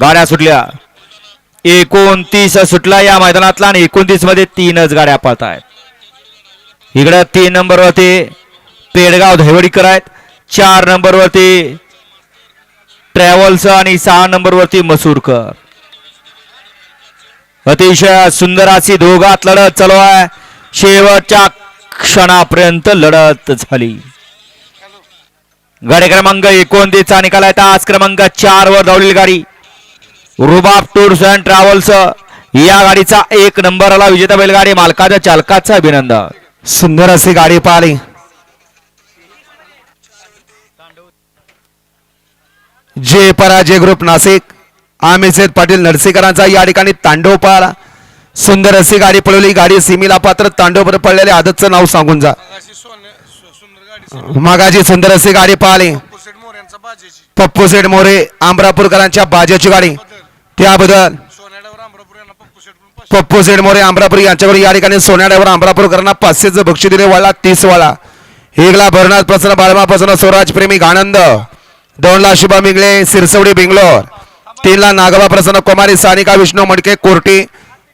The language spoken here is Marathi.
गाड्या सुटल्या. एकोणतीस सुटला या मैदानातला आणि एकोणतीसमध्ये तीनच गाड्या पळत आहेत. इकडं तीन नंबरवरती पेडगाव धैवडीकर आहेत. चार नंबरवरती ट्रॅव्हल्स आणि सहा नंबरवरती मसूरकर. अतिशय सुंदर अशी दोघात लढत चालू आहे. शेवटच्या क्षणापर्यंत लढत झाली. गाडी क्रमांक एकोणतीसचा निकाल आहे. आज क्रमांक चार वर धावलेली गाडी. रुबाब टूर्स अँड ट्रॅव्हल्स या गाडीचा एक नंबर आला विजेता बैलगाडी मालकाच्या चालकाचा अभिनंदन. सुंदर अशी गाडी पाहिली. जे पराजय ग्रुप नाशिक आमिषेद पाटील नरसीकरांचा या ठिकाणी तांडव पाहिला. सुंदर अशी गाडी पळवली. गाडी सीमीला पात्र तांडववर पडलेले आदतचं नाव सांगून जा. अशी सुंदर गाडी मागाची सुंदर अशी गाडी पाहिली. पप्पू सेठ मोरे आमरापूरकरांच्या बाजाची गाडी. त्याबद्दल पप्पू सेठ मोरे अमरापूर यांच्याकडे या ठिकाणी सोन्या ड्रायव्हर अमरापूरकरांना पाचशेचं बक्षीस दिले वाला तीस वाला एकला भरनाथ प्रसन्न बाळमापासून स्वराज प्रेमी आनंद दोनला शुभम इंगळे सिरसवडी बेंगलोर. तीनला नागवा प्रसन्न कुमारी सानिका विष्णू मडके कोर्टी.